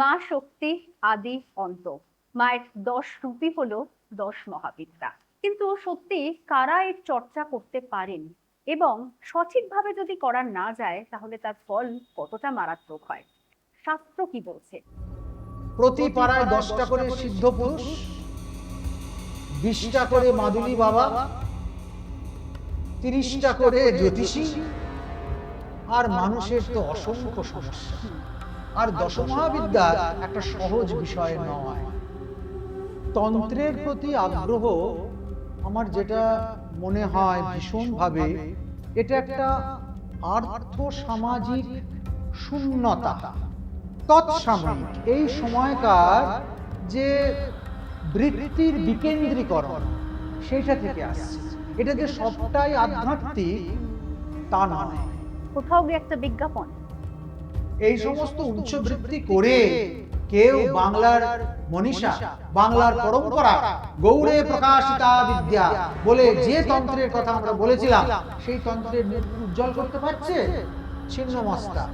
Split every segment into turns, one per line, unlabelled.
মা শক্তি আদি অন্ত। মায়ের দশ রূপই হলো দশ মহাবিদ্যা। কিন্তু সত্যি কারা এর চর্চা করতে পারেন? এবং সঠিকভাবে যদি করা না যায়, তাহলে তার ফল কতটা মারাত্মক হয়? শাস্ত্র কি বলছে?
প্রতি পাড়ায় দশটা করে সিদ্ধ পুরুষ, বিশটা করে মাদুলি বাবা, তিরিশটা করে জ্যোতিষী, আর মানুষের তো অসংখ্য সমস্যা। আর দশমহাবিদ্যা একটা সহজ বিষয় নয়। তন্ত্রের প্রতি আগ্রহ আমার যেটা মনে হয় ভীষণভাবে, এটা একটা আর্থ সামাজিক শূন্যতা। তৎসাময়িক, এই সময়কার যে বৃত্তির বিকেন্দ্রীকরণ সেটা থেকে আসছে। এটা যে সবটাই আধ্যাত্মিক, তা নয়।
কোথাও গিয়ে একটা বিজ্ঞাপন।
এই সমস্ত উচ্চবৃত্তি করে কেউ বাংলার মনীষা বাংলার পরম্পরা গৌড়ে প্রকাশিতা বিদ্যা বলে যে তন্ত্রের কথা আমরা বলেছিলাম সেই তন্ত্রের উজ্জ্বল করতে পারছে? ছিন্ন মস্তা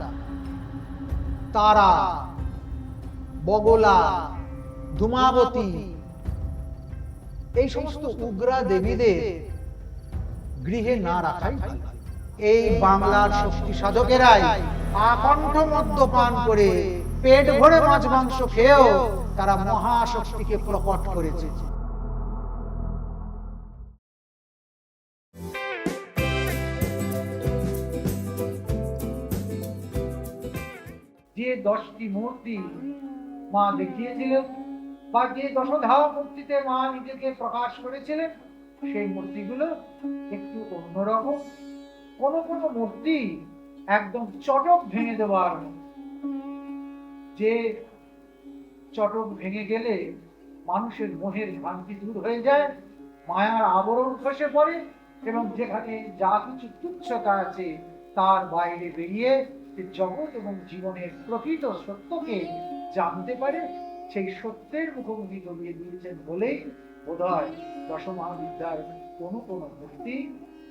তারা বগলা ধুমাবতী এই সমস্ত উগ্রা দেবীদের গৃহে না রাখাই এই বাংলার শক্তি সাধকেরাই আকণ্ঠ মদ্যপান করে পেট ভরে মাছ মাংস খেয়েও তারা মহাশক্তিকে প্রকট করেছে। যে দশটি মূর্তি মা দেখিয়েছিলেন বা যে দশধাও মূর্তিতে মা নিজেকে প্রকাশ করেছিলেন, সেই মূর্তিগুলো একটু অন্যরকম। কোন কোন মূর্তি একদম চটক ভেঙে দেওয়ার। যে চটক ভেঙে গেলে মানুষের মোহের ভ্রান্তি দূর হয়ে যায়, মায়ার আবরণ খসে পড়ে এবং যেখানে যা কিছু তুচ্ছতা আছে তার বাইরে বেরিয়ে যে জগৎ এবং জীবনের প্রকৃত সত্যকে জানতে পারে, সেই সত্যের মুখোমুখি করিয়ে দিয়েছেন বলেই বোধ হয় দশমহাবিদ্যার কোনো কোনো মূর্তি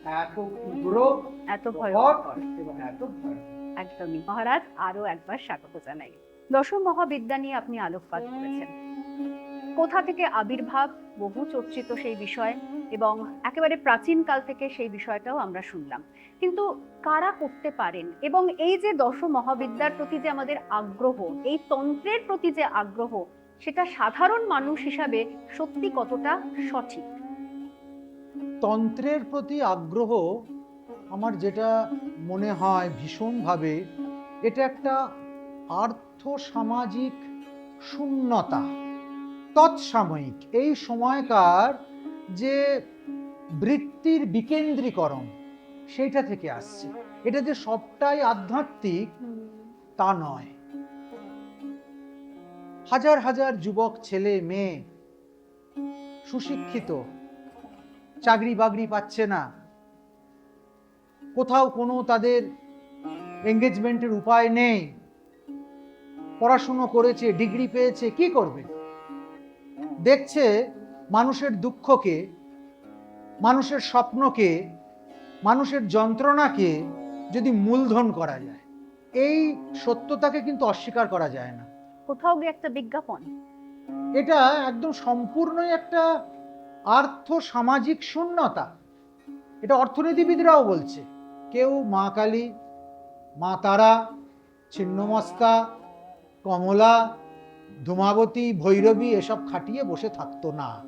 এত উগ্র
এত
ভয়ঙ্কর।
ভয়ঙ্কর
এবং এত
একদমই। মহারাজ আরও একবার স্বাগত জানাই। দশম মহাবিদ্যা নিয়ে আপনি আলোকপাত করেছেন। কোথা থেকে আবির্ভাব বহু চর্চিত সেই বিষয় এবং একেবারে প্রাচীন কাল থেকে সেই বিষয়টাও আমরা শুনলাম। কিন্তু কারা করতে পারেন? এবং এই যে দশ মহাবিদ্যার প্রতি যে আমাদের আগ্রহ এই তন্ত্রের প্রতি যে আগ্রহ সেটা সাধারণ মানুষ হিসাবে সত্যি কতটা সঠিক?
তন্ত্রের প্রতি আগ্রহ আমার যেটা মনে হয় ভীষণভাবে, এটা একটা আর্থ সামাজিক শূন্যতা, তৎসাময়িক। এই সময়কার যে বৃত্তির বিকেন্দ্রীকরণ, সেইটা থেকে আসছে। এটা যে সবটাই আধ্যাত্মিক, তা নয়। হাজার হাজার যুবক, ছেলে, মেয়ে, সুশিক্ষিত চাকরি বাকরি পাচ্ছে না। কোথাও কোনো তাদের এঙ্গেজমেন্টের উপায় নেই। পড়াশুনো করেছে ডিগ্রি পেয়েছে কি করবে? দেখছে মানুষের দুঃখকে মানুষের স্বপ্নকে মানুষের যন্ত্রণাকে যদি মূলধন করা যায় এই সত্যতাকে কিন্তু অস্বীকার করা যায় না।
কোথাও গিয়ে একটা বিজ্ঞাপন।
এটা একদম সম্পূর্ণই একটা আর্থ সামাজিক শূন্যতা। এটা অর্থনীতিবিদরাও বলছে। কেউ মা কালী, মা তারা, ছিন্নমস্তা, কমলা, ধূমাবতী, ভৈরবী এসব খাটিয়ে বসে থাকতো না।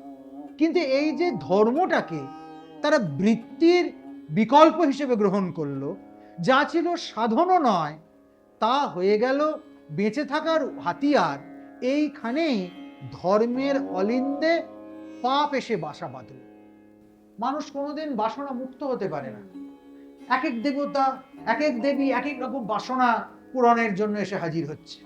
কিন্তু এই যে ধর্মটাকে তারা বৃত্তির বিকল্প হিসেবে গ্রহণ করল, যা ছিল সাধনও নয়, তা হয়ে গেল বেঁচে থাকার হাতিয়ার। এইখানেই ধর্মের অলিন্দে পাপ এসে বাসা বাঁধল। মানুষ কোনোদিন বাসনা মুক্ত হতে পারে না। এক এক দেবতা এক এক দেবী এক এক রকম বাসনা পূরণের জন্য এসে হাজির হচ্ছে।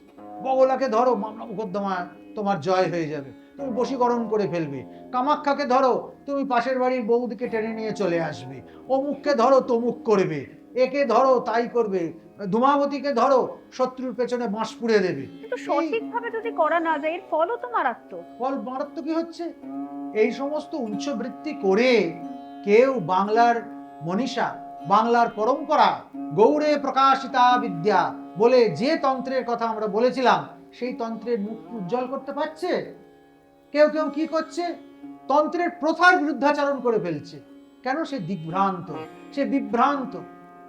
বগলাকে ধরো, মামলা মোকদ্দমা, তোমার জয় হয়ে যাবে। তুমি বশীকরণ করে ফেলবে। কামাক্ষাকে ধরো, তুমি পাশের বাড়ির বৌদিকে টেনে নিয়ে চলে আসবে। অমুককে ধরো, তমুক করবে। একে ধরো তাই করবে। ধূমাবতীকে ধরো শত্রুর পেছনে বাঁশ পুড়ে দেবে।
কিন্তু সঠিকভাবে যদি করা না যায় এর ফলও তো মারাত্মক।
ফল মারাত্মক কি হচ্ছে? এই সমস্ত উচ্চবৃত্তি করে কেউ বাংলার মনীষা বাংলার পরম্পরা গৌড়ে প্রকাশিতা বিদ্যা বলে যে তন্ত্রের কথা আমরা বলেছিলাম সেই তন্ত্রের মুখ উজ্জ্বল করতে পারছে? কেউ কেউ কি করছে? তন্ত্রের প্রথার বিরুদ্ধাচরণ করে ফেলছে। কেন? সে দিগ্ভ্রান্ত। সে বিভ্রান্ত।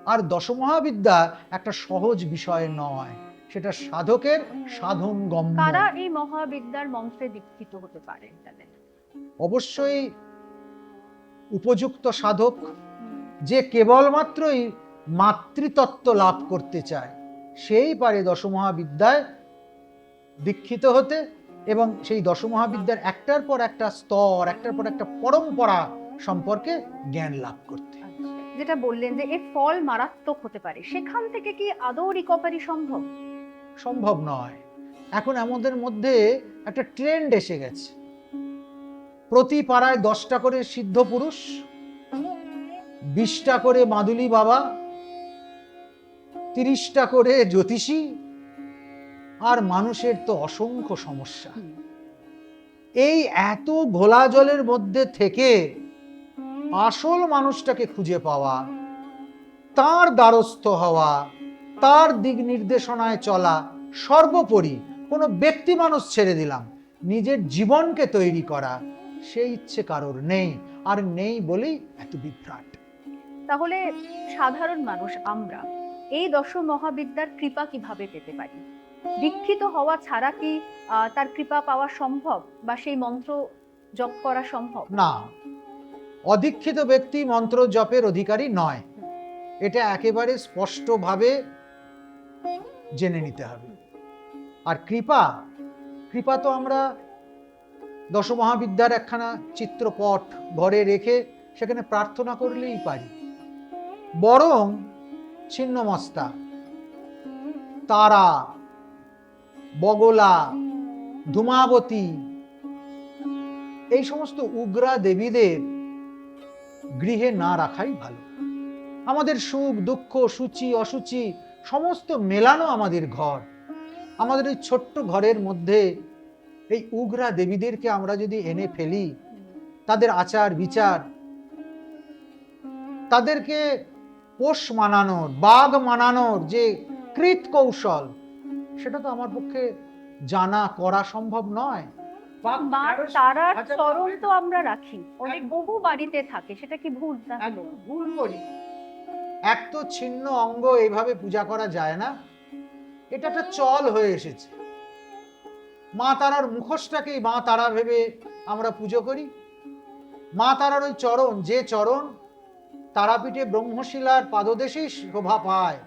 আর দশমহাবিদ্যা একটা সহজ বিষয় নয় সেটা সাধকের সাধন গম্য
কারা এই মহাবিদ্যার মন্ত্রে দীক্ষিত হতে পারে
অবশ্যই উপযুক্ত সাধক যে কেবলমাত্রই মাতৃতত্ত্ব লাভ করতে চায় সেই পারে দশমহাবিদ্যায় দীক্ষিত হতে এবং সেই দশমহাবিদ্যার একটার পর একটা স্তর একটার পর একটা পরম্পরা সম্পর্কে জ্ঞান লাভ করতে।
যেটা বললেন যে এর ফল মারাত্মক হতে পারে। সেখান থেকে কি আদৌ রিকভারি সম্ভব?
সম্ভব নয়। এখন আমাদের মধ্যে একটা ট্রেন্ড এসে গেছে। প্রতি পাড়ায় দশটা করে সিদ্ধ পুরুষ বিশটা করে মাদুলি বাবা তিরিশটা করে জ্যোতিষী আর মানুষের তো অসংখ্য সমস্যা। এই এত ঘোলা জলের মধ্যে থেকে আসল মানুষটাকে খুঁজে পাওয়া তার দ্বারস্থ হওয়া তার দিক নির্দেশনায় চলা সর্বোপরি কোনো ব্যক্তি মানুষ ছেড়ে দিলাম। নিজের জীবনকে তৈরি করা সেই ইচ্ছে কারোর নেই আর নেই বলেই এত বিভ্রাট।
তাহলে সাধারণ মানুষ আমরা এই দশ মহাবিদ্যার কৃপা কীভাবে পেতে পারি? দীক্ষিত হওয়া ছাড়া কি তার কৃপা পাওয়া সম্ভব বা সেই মন্ত্র জপ করা সম্ভব?
না অদীক্ষিত ব্যক্তি মন্ত্র জপের অধিকারী নয়। এটা একেবারে স্পষ্টভাবে জেনে নিতে হবে। আর কৃপা কৃপা তো আমরা দশমহাবিদ্যার একখানা চিত্রপট ঘরে রেখে সেখানে প্রার্থনা করলেই পারি। বরং ছিন্নমস্তা, তারা, বগলা, ধূমাবতী, এই সমস্ত উগ্রা দেবীদের গৃহে না রাখাই ভালো। আমাদের সুখ, দুঃখ, সূচি, অসুচি, সমস্ত মেলানো আমাদের ঘর। আমাদের এই ছোট্ট ঘরের মধ্যে এই উগ্রা দেবীদেরকে আমরা যদি এনে ফেলি, তাদের আচার বিচার, তাদেরকে পোষ মানানোর, বাঘ মানানোর যে কৃত কৌশল সেটা তো আমার পক্ষে জানা, করা সম্ভব নয়।
মা তারার চরণ তো আমরা রাখি। অনেক বহু বাড়িতে থাকে সেটা কি ভুল? না
ভুল করি। এক তো ছিন্ন অঙ্গ এইভাবে পূজা করা যায় না এটা একটা চল হয়ে এসেছে। মা তারার মুখোশটাকেই মা তারা ভেবে আমরা পুজো করি। মা তারার ওই চরণ যে চরণ তারাপীঠে ব্রহ্মশিলার পাদদেশেই শোভা পায়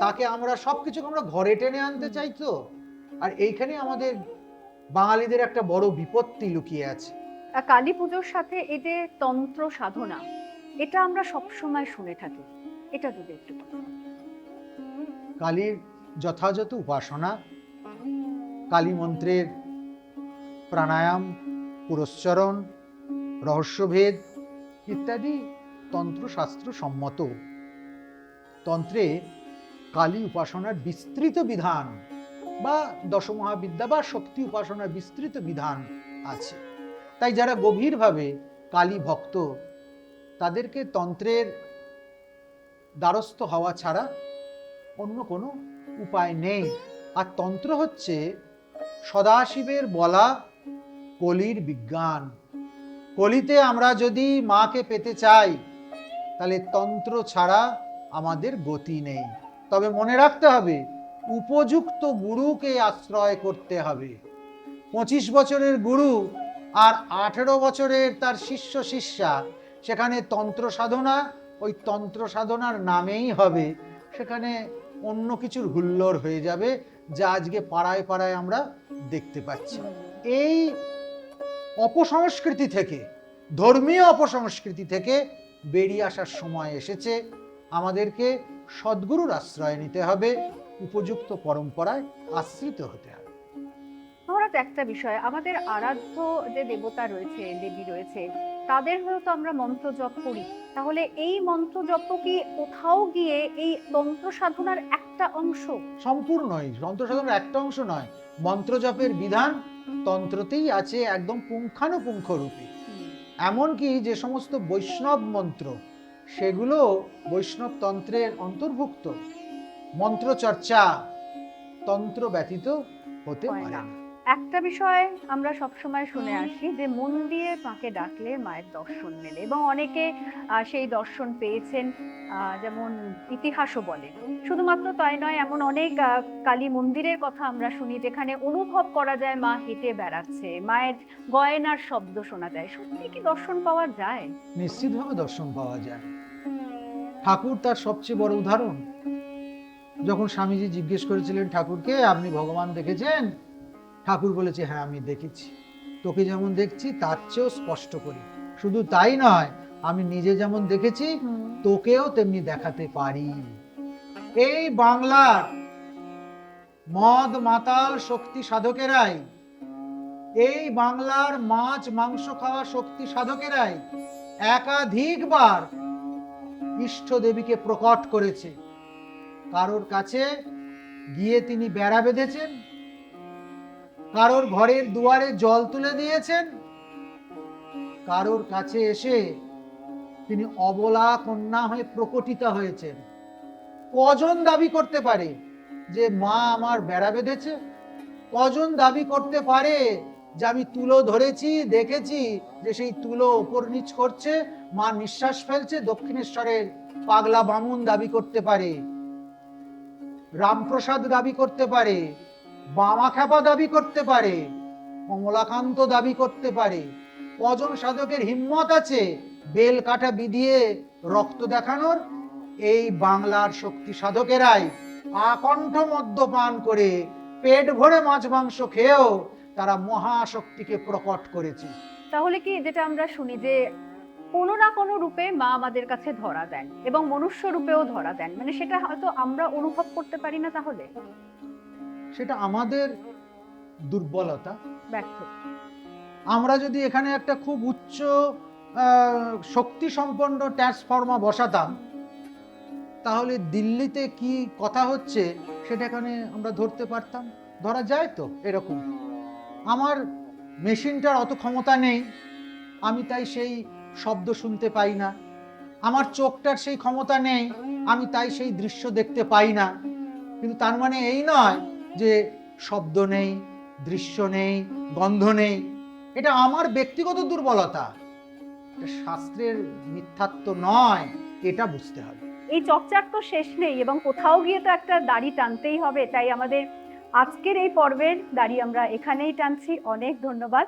তাকে আমরা সবকিছু আমরা ঘরে টেনে আনতে চাই তো? আর এইখানে আমাদের বাঙালিদের একটা বড় বিপত্তি লুকিয়ে আছে।
কালী পুজোর সাথে এই যে তন্ত্র সাধনা এটা আমরা সবসময় শুনে থাকি। এটা যদি একটু
কালীর যথাযথ উপাসনা কালী মন্ত্রের প্রাণায়াম পুরস্চরণ রহস্যভেদ ইত্যাদি তন্ত্রশাস্ত্র সম্মত। তন্ত্রে কালী উপাসনার বিস্তৃত বিধান বা দশমহাবিদ্যা বা শক্তি উপাসনার বিস্তৃত বিধান আছে। তাই যারা গভীরভাবে কালী ভক্ত, তাদেরকে তন্ত্রের দ্বারস্থ হওয়া ছাড়া অন্য কোনো উপায় নেই। আর তন্ত্র হচ্ছে সদাশিবের বলা কলির বিজ্ঞান। কলিতে আমরা যদি মাকে পেতে চাই, তাহলে তন্ত্র ছাড়া আমাদের গতি নেই। তবে মনে রাখতে হবে উপযুক্ত গুরুকে আশ্রয় করতে হবে। পঁচিশ বছরের গুরু আর আঠেরো বছরের তার শিষ্য শিষ্যা, সেখানে তন্ত্র সাধনা, ওই তন্ত্র সাধনার নামেই হবে, সেখানে অন্য কিছুর হুল্লোড় হয়ে যাবে, যা আজকে পাড়ায় পাড়ায় আমরা দেখতে পাচ্ছি। এই অপসংস্কৃতি থেকে, ধর্মীয় অপসংস্কৃতি থেকে বেরিয়ে আসার সময় এসেছে। আমাদেরকে সদ্গুরুর আশ্রয় নিতে হবে। উপযুক্ত পরম্পরায় আশ্রিত হতে হবে
মহারাজ একটা বিষয় আমাদের আরাধ্য যে দেবতা রয়েছে দেবী রয়েছে তাদের হয়েও তো আমরা মন্ত্র জপ করি। তাহলে এই মন্ত্র জপ কি কোথাও গিয়ে এই তন্ত্র সাধনার একটা অংশ?
সম্পূর্ণই তন্ত্র সাধনার একটা অংশ নয়। মন্ত্র জপের বিধান তন্ত্রতেই আছে একদম পুঙ্খানুপুঙ্খ রূপে এমনকি যে সমস্ত বৈষ্ণব মন্ত্র সেগুলো বৈষ্ণব তন্ত্রের অন্তর্ভুক্ত। মন্ত্র চর্চা তন্ত্র ব্যতীত হতে পারে
না।
না।
একটা বিষয় আমরা সবসময় শুনে আসি যে মন দিয়ে মাকে ডাকলে মায়ের দর্শন মেলে এবং অনেকে সেই দর্শন পেয়েছেন যেমন ইতিহাসও বলে। শুধুমাত্র তাই নয় এমন অনেক কালী মন্দিরের কথা আমরা শুনি যেখানে অনুভব করা যায় মা হেঁটে বেড়াচ্ছে মায়ের গয়নার শব্দ শোনা যায়। সত্যি কি দর্শন পাওয়া যায়?
নিশ্চিতভাবে দর্শন পাওয়া যায়। ঠাকুর তার সবচেয়ে বড় উদাহরণ। যখন স্বামীজি জিজ্ঞেস করেছিলেন ঠাকুরকে আপনি ভগবান দেখেছেন? ঠাকুর বলেছে হ্যাঁ আমি দেখেছি। তোকে যেমন দেখছি তার চেয়েও স্পষ্ট করি। শুধু তাই নয় আমি নিজে যেমন দেখেছি তোকেও তেমনি দেখাতে পারি। এই বাংলার মদ মাতাল শক্তি সাধকেরাই এই বাংলার মাছ মাংস খাওয়া শক্তি সাধকেরাই একাধিকবার ইষ্ট দেবীকে প্রকট করেছে। কারোর কাছে গিয়ে তিনি বেড়া বেঁধেছেন, কারোর ঘরের দুয়ারে জল তুলে দিয়েছেন, কারোর কাছে এসে তিনি অবলা কন্যা হয়ে প্রকটিত হয়েছেন। কজন দাবি করতে পারে যে মা আমার বেড়া বেঁধেছে? কজন দাবি করতে পারে যে আমি তুলো ধরেছি, দেখেছি যে সেই তুলো ওপর নিচ করছে, মা নিঃশ্বাস ফেলছে, দক্ষিণেশ্বরের পাগলা বামুন দাবি করতে পারে? রামপ্রসাদ দাবি করতে পারে, বামা খ্যাপা দাবি করতে পারে, কমলাকান্ত দাবি করতে পারে। কজন সাধকের হিম্মত আছে বেল কাটা বিধিয়ে রক্ত দেখানোর? এই বাংলার শক্তি সাধকেরাই আকণ্ঠ মদ্যপান করে পেট ভরে মাছ মাংস খেয়েও তারা মহাশক্তিকে প্রকট করেছে।
তাহলে কি যেটা আমরা শুনি যে কোনো না কোনো রূপে মা আমাদের কাছে ধরা দেন এবং মনুষ্য রূপেও ধরা দেন। মানে সেটা হয়তো আমরা অনুভব করতে পারি না তাহলে।
সেটা আমাদের দুর্বলতা।
ব্যর্থ।
আমরা যদি এখানে একটা খুব উচ্চ শক্তি সম্পন্ন ট্রান্সফর্মা বসাতাম তাহলে দিল্লিতে কি কথা হচ্ছে সেটা এখানে আমরা ধরতে পারতাম? ধরা যায় তো এরকম। আমার মেশিনটার অত ক্ষমতা নেই। আমি তাই সেই শব্দ শুনতে পাই না। আমার চোখটার সেই ক্ষমতা নেই, আমি তাই সেই দৃশ্য দেখতে পাই না। কিন্তু তার মানে এই নয় যে শব্দ নেই, দৃশ্য নেই, গন্ধ নেই। এটা আমার ব্যক্তিগত দুর্বলতা। এটা শাস্ত্রের মিথ্যাত্ব নয়, এটা বুঝতে হবে।
এই চর্চার তো শেষ নেই এবং কোথাও গিয়ে তো একটা দাড়ি টানতেই হবে। তাই আমাদের আজকের এই পর্বের দাড়ি আমরা এখানেই টানছি। অনেক ধন্যবাদ।